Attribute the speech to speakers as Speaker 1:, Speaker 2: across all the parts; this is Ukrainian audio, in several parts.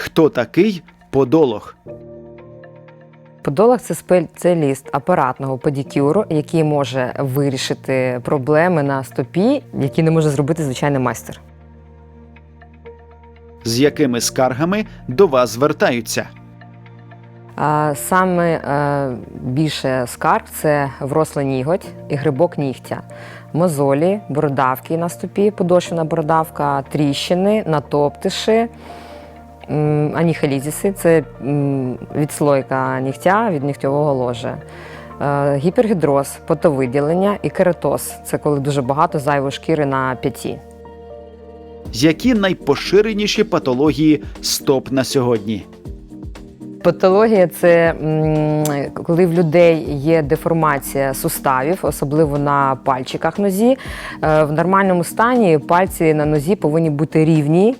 Speaker 1: Хто такий подолог?
Speaker 2: Подолог це спеціаліст апаратного педикюру, який може вирішити проблеми на стопі, які не може зробити звичайний майстер.
Speaker 1: З якими скаргами до вас звертаються?
Speaker 2: А Саме е, більше скарг це врослий ніготь і грибок нігтя, мозолі, бородавки на стопі, подошвена бородавка, тріщини, натоптиші, м, аніхалізіси це відслойка нігтя від нігтьового ложа. Е, Гіпергідроз, потовиділення і кератоз це коли дуже багато зайвої шкіри на п'яті.
Speaker 1: Які найпоширеніші патології стоп на сьогодні?
Speaker 2: Патологія це коли в людей є деформація суставів, особливо на пальчиках нозі. Е, В нормальному стані пальці на нозі повинні бути рівні.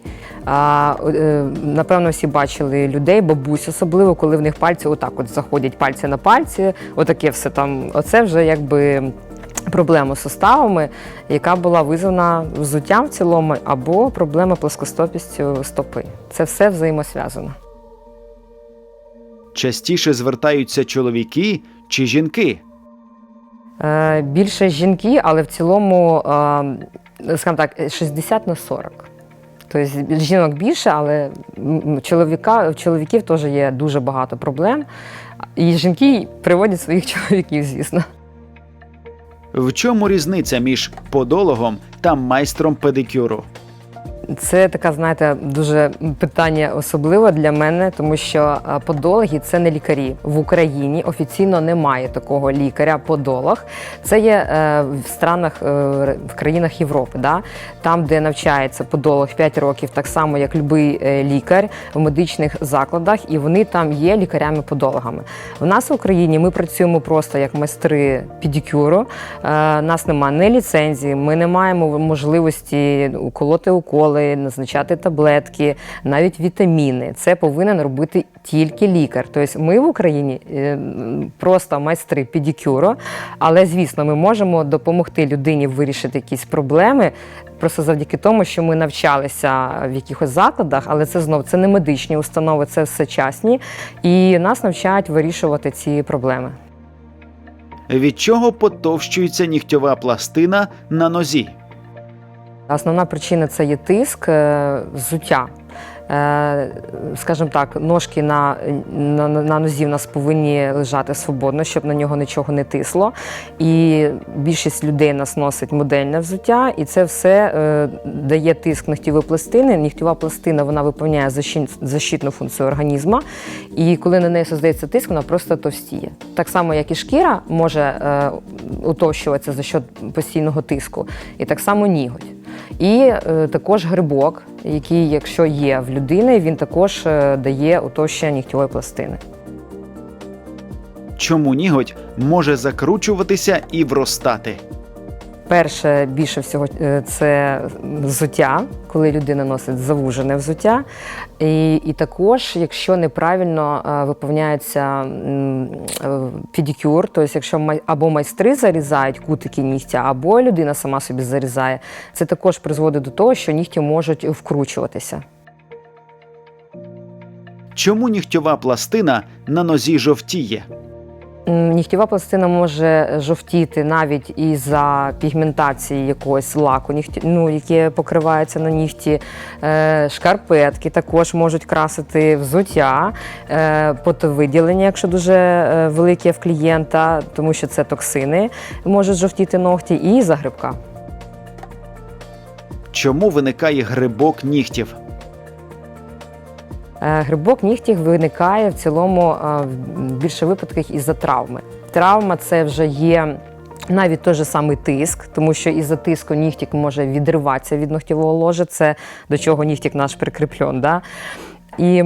Speaker 2: Е, Напевно, всі бачили людей, бабусь, особливо, коли в них пальці отак от заходять пальці на пальці, отаке все там. Оце вже якби. Проблема з суставами, яка була визвана взуттям в цілому, або проблема плоскостопістю стопи. Це все взаємосв'язано.
Speaker 1: Частіше звертаються чоловіки чи жінки?
Speaker 2: Е, Більше жінки, але в цілому, е, скажімо так, 60 на 40. Тобто жінок більше, але чоловіка, чоловіків теж є дуже багато проблем. І жінки приводять своїх чоловіків, звісно.
Speaker 1: В чому різниця між подологом та майстром педикюру?
Speaker 2: Це така, знаєте, дуже питання особливе для мене, тому що е, подологи це не лікарі. В Україні офіційно немає такого лікаря-подолог. Це є е, в странах, е, в країнах Європи, да? там, де навчається подолог 5 років, так само як будь-який лікар в медичних закладах, і вони там є лікарями-подологами. В нас в Україні ми працюємо просто як майстри педикюру. Е, нас немає ні ліцензії, ми не маємо можливості уколоти уколи, назначати таблетки, навіть вітаміни. Це повинен робити тільки лікар. Тобто ми в Україні е, просто майстри педикюру, але звісно, ми можемо допомогти людині вирішити якісь проблеми. Просто завдяки тому, що ми навчалися в якихось закладах, але це знов це не медичні установи, це все частні, і нас навчають вирішувати ці проблеми.
Speaker 1: Від чого потовщується нігтьова пластина на нозі?
Speaker 2: Основна причина це є тиск, е, взуття. Е, Скажімо так, ножки на, на, на нозі в нас повинні лежати свободно, щоб на нього нічого не тисло. І більшість людей нас носить модельне взуття, і це все е, дає тиск нігтєвої пластини. Нігтєва пластина вона виповняє защит- защитну функцію організму, і коли на неї создається тиск, вона просто товстіє. Так само, як і шкіра може е, утовщуватися за счет постійного тиску, і так само ніготь. І е, також грибок, який, якщо є в людини, він також е, дає утощення нігтєвої пластини.
Speaker 1: Чому ніготь може закручуватися і вростати?
Speaker 2: Перше, більше всього, е, це взуття, коли людина носить завужене взуття. І, і також, якщо неправильно е, виповняється е, педикюр, тобто якщо або майстри зарізають кутики нігтя, або людина сама собі зарізає, це також призводить до того, що нігті можуть вкручуватися.
Speaker 1: Чому нігтьова пластина на нозі жовтіє?
Speaker 2: Нігтєва пластина може жовтіти навіть із-за пігментації якогось лаку, ну, яке покривається на нігті. Е, шкарпетки також можуть красити взуття, е, потовиділення, якщо дуже е, велике в клієнта, тому що це токсини, можуть жовтіти ногті, і за грибка.
Speaker 1: Чому виникає грибок нігтів?
Speaker 2: Е, Грибок нігтів виникає в цілому е, в більше випадках із-за травми. Травма це вже є. Навіть той же самий тиск, тому що із-за тиску нігтік може відриватися від ногтєвого ложа, це до чого нігтік наш прикріплен. Да? І,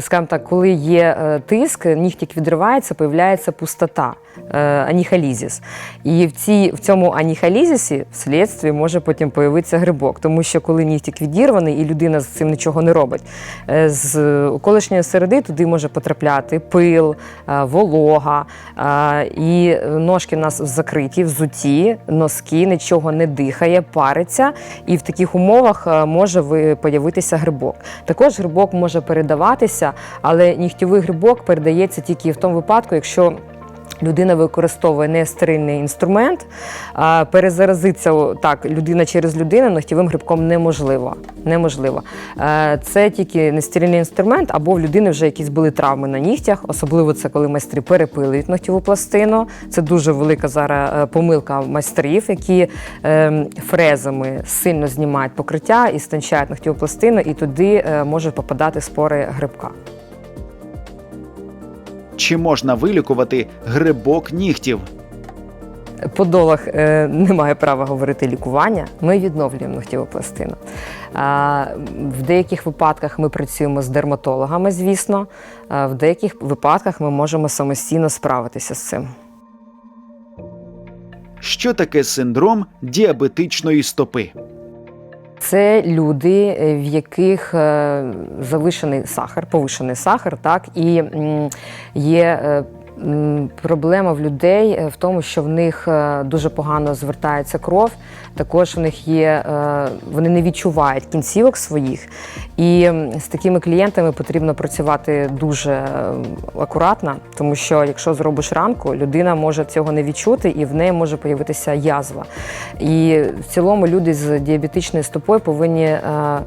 Speaker 2: скажімо так, коли є е, тиск, нігтік відривається, появляється пустота, е, аніхалізіс. І в, цій, в цьому аніхалізісі вслідстві може потім появитися грибок, тому що коли нігтік відірваний і людина з цим нічого не робить, е, з околишньої середи туди може потрапляти пил, е, волога, е, і ножки в нас закриті, взуті, носки, нічого не дихає, париться, і в таких умовах е, може появитися грибок. Також грибок грибок може передаватися, але нігтєвий грибок передається тільки в тому випадку, якщо людина використовує нестерильний інструмент, а перезаразитися так, людина через людину ногтєвим грибком неможливо. неможливо. Е, Це тільки нестерильний інструмент, або в людини вже якісь були травми на нігтях, особливо це коли майстри перепилюють ногтєву пластину. Це дуже велика зараз е, помилка майстрів, які е, фрезами сильно знімають покриття і стончають ногтєву пластину, і туди е, можуть попадати спори грибка.
Speaker 1: Чи можна вилікувати грибок нігтів?
Speaker 2: Подолог е, не має права говорити лікування. Ми відновлюємо ногтєву пластину. А, в деяких випадках ми працюємо з дерматологами, звісно. А, в деяких випадках ми можемо самостійно справитися з цим.
Speaker 1: Що таке синдром діабетичної стопи?
Speaker 2: Це люди, е, в яких е, завишений сахар, повишений сахар, так і є. Проблема в людей е, в тому, що в них е, дуже погано звертається кров. Також в них є, е, вони не відчувають кінцівок своїх. І з такими клієнтами потрібно працювати дуже акуратно, тому що якщо зробиш ранку, людина може цього не відчути і в неї може появитися язва. І в цілому люди з діабетичною стопою повинні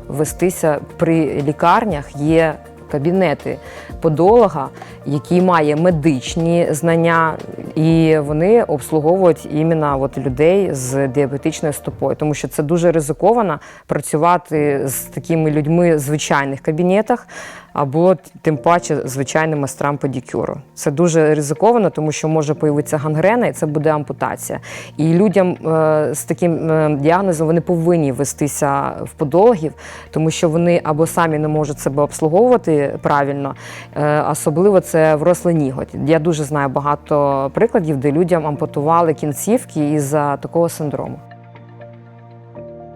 Speaker 2: вестися при лікарнях. Є кабінети подолога, який має медичні знання, і вони обслуговують іменно от людей з діабетичною стопою, тому що це дуже ризиковано працювати з такими людьми в звичайних кабінетах. Або тим паче звичайним майстрам педикюру. Це дуже ризиковано, тому що може появитися гангрена, і це буде ампутація. І людям е, з таким е, діагнозом вони повинні вестися в подологів, тому що вони або самі не можуть себе обслуговувати правильно, е, особливо це врослий ніготь. Я дуже знаю багато прикладів, де людям ампутували кінцівки із-за такого синдрому.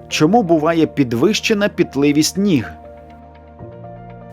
Speaker 1: Чому буває підвищена пітливість ніг?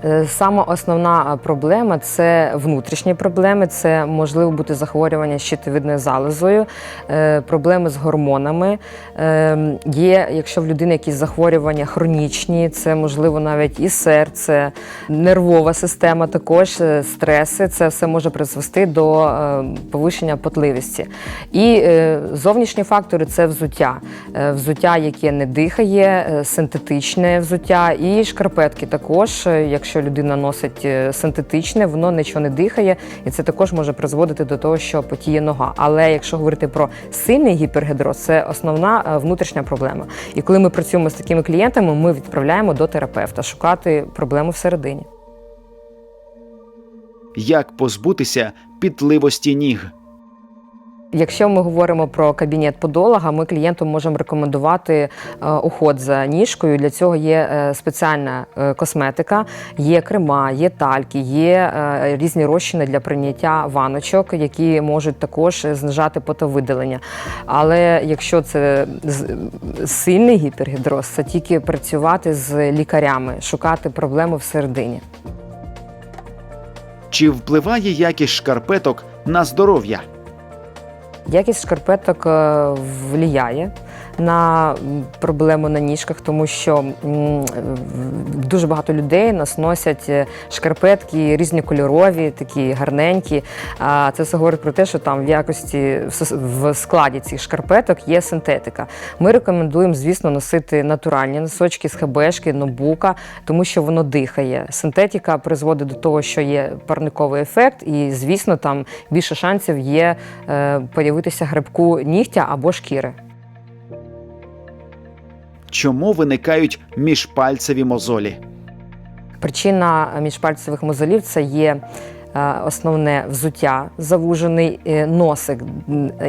Speaker 2: Е, Сама основна проблема це внутрішні проблеми, це можливо бути захворювання щитовидною залозою, е, проблеми з гормонами. Е, Є, якщо в людини якісь захворювання хронічні, це можливо навіть і серце, нервова система, також е, стреси. Це все може призвести до е, повищення потливості. І е, зовнішні фактори це взуття. Е, Взуття, яке не дихає, е, синтетичне взуття, і шкарпетки також, е, якщо людина носить е, синтетичне, воно нічого не дихає, і це також може призводити до того, що потіє нога. Але якщо говорити про сильний гіпергідроз, це основна е, внутрішня проблема. І коли ми працюємо з такими клієнтами, ми відправляємо до терапевта шукати проблему всередині.
Speaker 1: Як позбутися пітливості ніг?
Speaker 2: Якщо ми говоримо про кабінет подолога, ми клієнту можемо рекомендувати е, уход за ніжкою. Для цього є е, спеціальна е, косметика, є крема, є тальки, є різні розчини для прийняття ваночок, які можуть також знижати потовидалення. Але якщо це сильний гіпергідроз, це тільки працювати з лікарями, шукати проблеми всередині.
Speaker 1: Чи впливає якість шкарпеток на здоров'я?
Speaker 2: Якість шкарпеток е, влияє на проблему на ніжках, тому що дуже багато людей нас носять е, шкарпетки різнокольорові, такі гарненькі. А це все говорить про те, що там в якості в складі цих шкарпеток є синтетика. Ми рекомендуємо, звісно, носити натуральні носочки з хебешки, нобука, тому що воно дихає. Синтетика призводить до того, що є парниковий ефект, і звісно, там більше шансів є е, появитися грибку нігтя або шкіри.
Speaker 1: Чому виникають міжпальцеві мозолі?
Speaker 2: Причина міжпальцевих мозолів це є основне взуття, завужений е, носик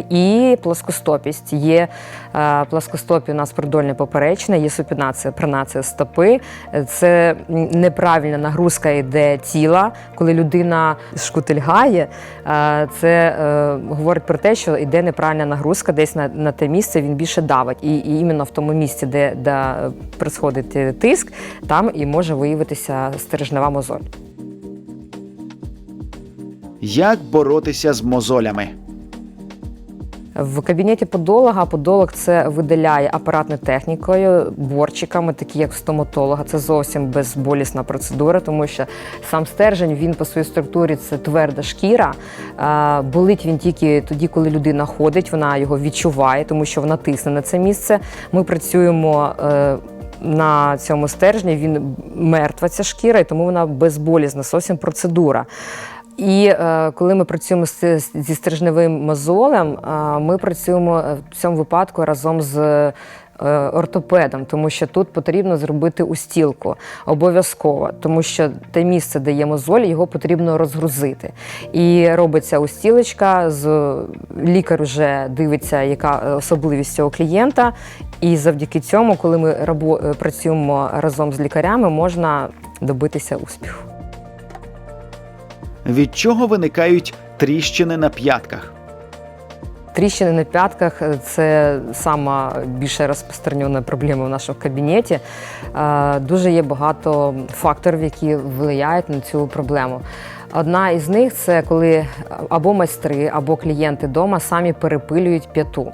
Speaker 2: і плоскостопість. Є е, плоскостопі у нас продольне поперечне, є супінація, пронація стопи. Е, Це неправильна нагрузка йде тіла, коли людина шкутильгає. е, Це е, говорить про те, що йде неправильна нагрузка десь на, на те місце, він більше давить. І, і іменно в тому місці, де, де происходить е, тиск, там і може виявитися стережнева мозоль.
Speaker 1: Як боротися з мозолями?
Speaker 2: В кабінеті подолога подолог це видаляє апаратною технікою, борчиками, такі як стоматолога. Це зовсім безболісна процедура, тому що сам стержень він по своїй структурі це тверда шкіра. Болить він тільки тоді, коли людина ходить, вона його відчуває, тому що вона тисне на це місце. Ми працюємо. е, на цьому стержні він мертва ця шкіра, і тому вона безболісна, зовсім процедура. І е, коли ми працюємо з, зі стержневим мозолем, е, ми працюємо е, в цьому випадку разом з е, ортопедом, тому що тут потрібно зробити устілку обов'язково, тому що те місце, де є мозоль, його потрібно розгрузити. І робиться устілочка, з лікар вже дивиться, яка особливість цього клієнта. І завдяки цьому, коли ми рабо- е, працюємо разом з лікарями, можна добитися успіху.
Speaker 1: Від чого виникають тріщини на п'ятках?
Speaker 2: Тріщини на п'ятках це сама більше розпространена проблема в нашому кабінеті. Е, Дуже є багато факторів, які впливають на цю проблему. Одна із них це коли або майстри, або клієнти вдома самі перепилюють п'яту.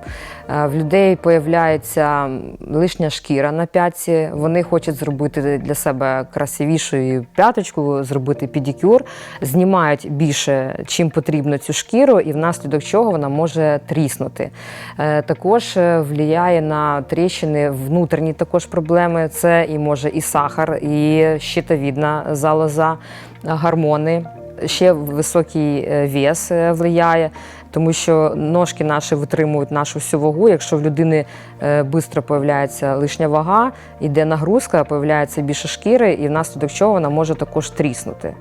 Speaker 2: Е, В людей появляється лишня шкіра на п'ятці. Вони хочуть зробити для себе красивішою п'яточку, зробити педикюр, знімають більше, чим потрібно цю шкіру, і внаслідок чого вона може тріснути. Е, Також е, впливає на тріщини внутрішні також проблеми. Це і може і сахар, і щитовідна залоза, гормони. Ще високий е, вес е, впливає, тому що ножки наші витримують нашу всю вагу. Якщо в людини швидко появляється лишня вага, йде нагрузка, появляється більше шкіри, і внаслідок чого вона може також тріснути.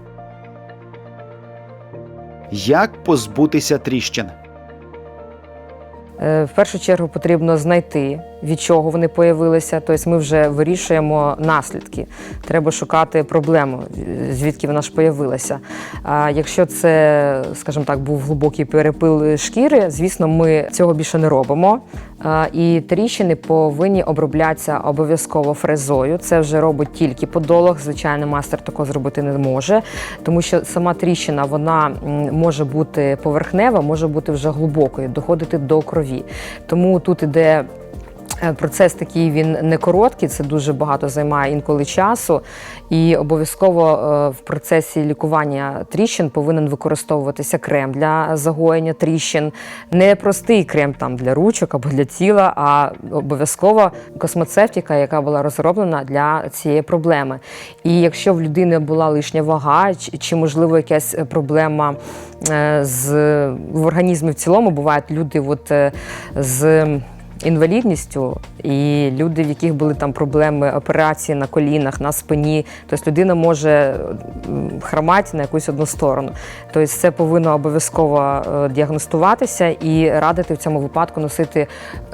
Speaker 1: Як позбутися тріщин?
Speaker 2: Е, В першу чергу потрібно знайти, від чого вони появилися. Тобто ми вже вирішуємо наслідки. Треба шукати проблему, звідки вона ж появилася. А якщо це, скажімо так, був глибокий перепил шкіри, звісно, ми цього більше не робимо. І тріщини повинні оброблятися обов'язково фрезою. Це вже робить тільки подолог. Звичайно, мастер такого зробити не може, тому що сама тріщина вона може бути поверхнева, може бути вже глибокою, доходити до крові. Тому тут іде. Е, Процес такий він не короткий, це дуже багато займає інколи часу. І обов'язково е, в процесі лікування тріщин повинен використовуватися крем для загоєння тріщин. Не простий крем там для ручок або для тіла, а обов'язково космоцевтика, яка була розроблена для цієї проблеми. І якщо в людини була лишня вага, чи, можливо якась проблема е, з в організмі в цілому, бувають люди от, з інвалідністю, і люди, в яких були там проблеми операції на колінах, на спині. Тобто людина може хромати на якусь одну сторону. Тобто це повинно обов'язково е, діагностуватися і радити в цьому випадку носити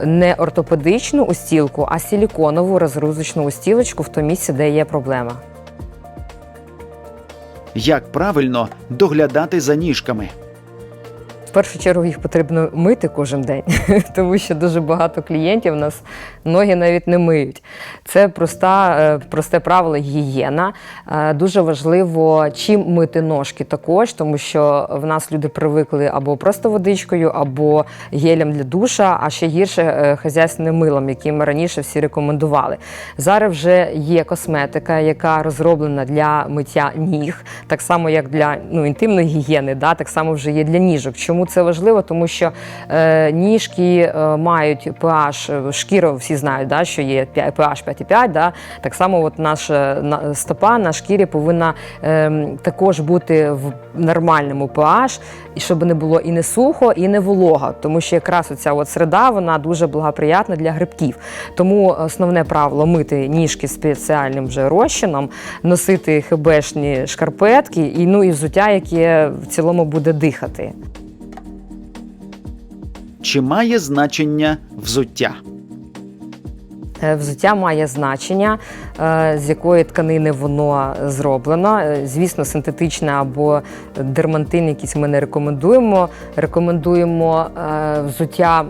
Speaker 2: не ортопедичну устілку, а силіконову розгрузочну устілочку в тому місці, де є проблема.
Speaker 1: Як правильно доглядати за ніжками?
Speaker 2: Першу чергу їх потрібно мити кожен день, тому що дуже багато клієнтів у нас ноги навіть не миють. Це проста, е, просте правило гігієна. Е, Дуже важливо, чим мити ножки також, тому що в нас люди привикли або просто водичкою, або гелем для душа, а ще гірше е, хазяйственним милом, яким раніше всі рекомендували. Зараз вже є косметика, яка розроблена для миття ніг, так само як для ну, інтимної гігієни, да, так само вже є для ніжок. Чому це важливо? Тому що е, ніжки е, мають pH, е, шкіра, всі знають, да, що є pH 5,5, да, так само от наша на- стопа на шкірі повинна е, також бути в нормальному pH, і щоб не було і не сухо, і не волога, тому що якраз оця от середа вона дуже благоприятна для грибків. Тому основне правило мити ніжки спеціальним вже розчином, носити хебешні шкарпетки і ну і взуття, яке в цілому буде дихати.
Speaker 1: Чи має значення взуття?
Speaker 2: Е, Взуття має значення, е, з якої тканини воно зроблено. Е, Звісно, синтетичне або дермантин, якийсь ми не рекомендуємо. Рекомендуємо взуття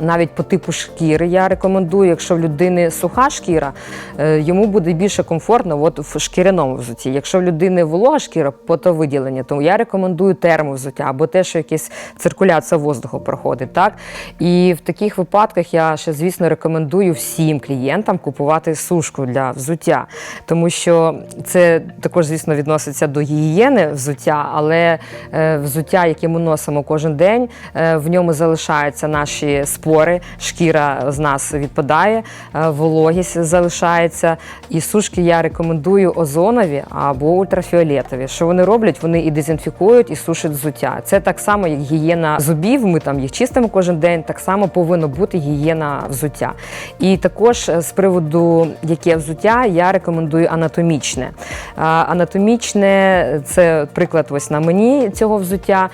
Speaker 2: навіть по типу шкіри. Я рекомендую, якщо в людини суха шкіра, йому буде більше комфортно от в шкіряному взутті. Якщо в людини волога шкіра, потовиділення, то я рекомендую термовзуття або те, що якась циркуляція воздуху проходить. Так? І в таких випадках я ще, звісно, рекомендую всім клієнтам купувати сушку для взуття, тому що це також, звісно, відноситься до гігієни взуття, але е, взуття, яке ми носимо кожен день, е, в ньому залишаються наші спори, шкіра з нас відпадає, е, вологість залишається. І сушки я рекомендую озонові або ультрафіолетові. Що вони роблять? Вони і дезінфікують, і сушать взуття. Це так само, як гігієна зубів. Ми там їх чистимо кожен день. Так само повинно бути гігієна взуття. І також е, з приводу яке взуття, я рекомендую анатомічне. Анатомічне це приклад ось на мені цього взуття.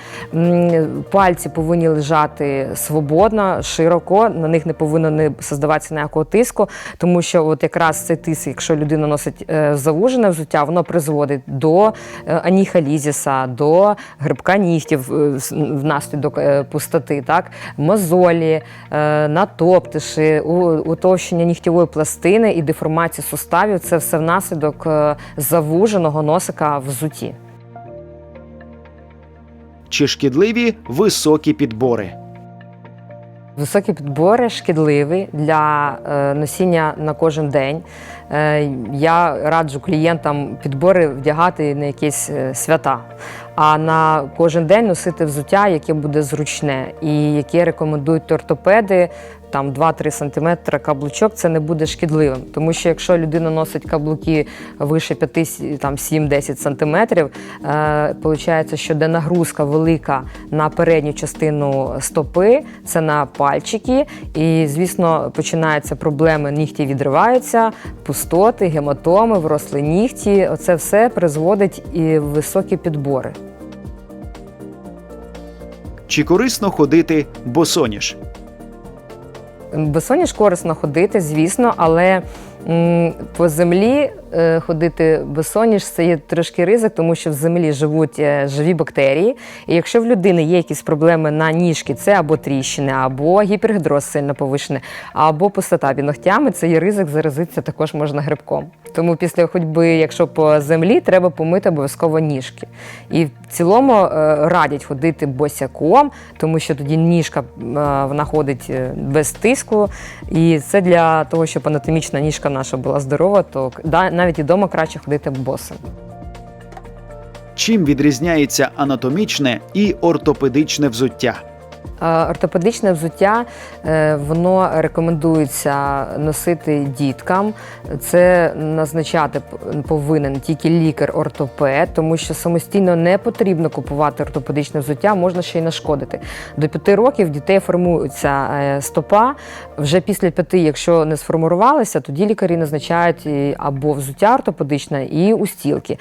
Speaker 2: Пальці повинні лежати свободно, широко, на них не повинно не создаватися ніякого тиску, тому що от якраз цей тиск, якщо людина носить е, завужене взуття, воно призводить до е, аніхалізіса, до грибка нігтів внаслідок пустоти, так? мозолі, натоптиші, у- утовщення нігтєвої пластини і деформації суставів це все внаслідок е, завуженого носика в взутті.
Speaker 1: Чи шкідливі високі підбори?
Speaker 2: Високі підбори шкідливі для е, носіння на кожен день. Е, я раджу клієнтам підбори вдягати на якісь свята, а на кожен день носити взуття, яке буде зручне, і яке рекомендують ортопеди. Там 2-3 см каблучок це не буде шкідливим. Тому що якщо людина носить каблуки вище 5-7-10 см, виходить, що де нагрузка велика на передню частину стопи, це на пальчики. І, звісно, починаються проблеми, нігті відриваються, пустоти, гематоми, вросли нігті. Оце все призводить і в високі підбори.
Speaker 1: Чи корисно ходити босоніж?
Speaker 2: Босоніж корисно ходити, звісно, але по землі ходити босоніж це є трошки ризик, тому що в землі живуть е, живі бактерії. І якщо в людини є якісь проблеми на ніжки, це або тріщини, або гіпергідроз сильно повишений, або пустота під ногтями, це є ризик, заразитися також можна грибком. Тому після ходьби, якщо по землі, треба помити обов'язково ніжки. І в цілому е, радять ходити босяком, тому що тоді ніжка е, вона ходить е, без тиску. І це для того, щоб анатомічна ніжка наша була здорова, то навіть і вдома краще ходити босим.
Speaker 1: Чим відрізняється анатомічне і ортопедичне взуття?
Speaker 2: Е, Ортопедичне взуття е, воно рекомендується носити діткам. Це назначати повинен тільки лікар-ортопед, тому що самостійно не потрібно купувати ортопедичне взуття, можна ще й нашкодити. До п'яти років дітей формується е, стопа. Вже після п'яти, якщо не сформувалися, тоді лікарі назначають або взуття ортопедичне, і устілки.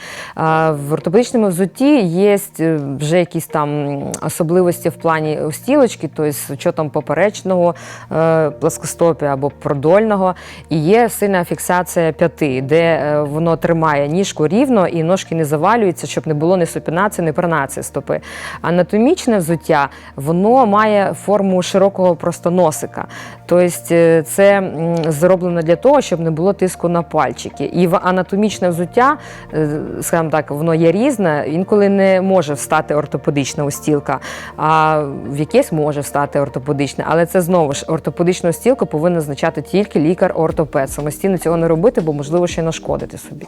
Speaker 2: В ортопедичному взутті є е, вже якісь там особливості в плані устілочки, тобто з учетом поперечного е, плоскостопія або продольного. І є сильна фіксація п'яти, де е, воно тримає ніжку рівно і ножки не завалюються, щоб не було ні супінації, ні пронації стопи. Анатомічне взуття воно має форму широкого просто носика. Тобто е, це зроблено для того, щоб не було тиску на пальчики. І в анатомічне взуття, е, скажімо так, воно є різне, інколи не може встати ортопедична устілка, а в якесь може встати ортопедичне. Але це знову ж ортопедичну устілку повинен назначати тільки лікар-ортопед. Самостійно цього не робити, бо можливо ще й нашкодити собі.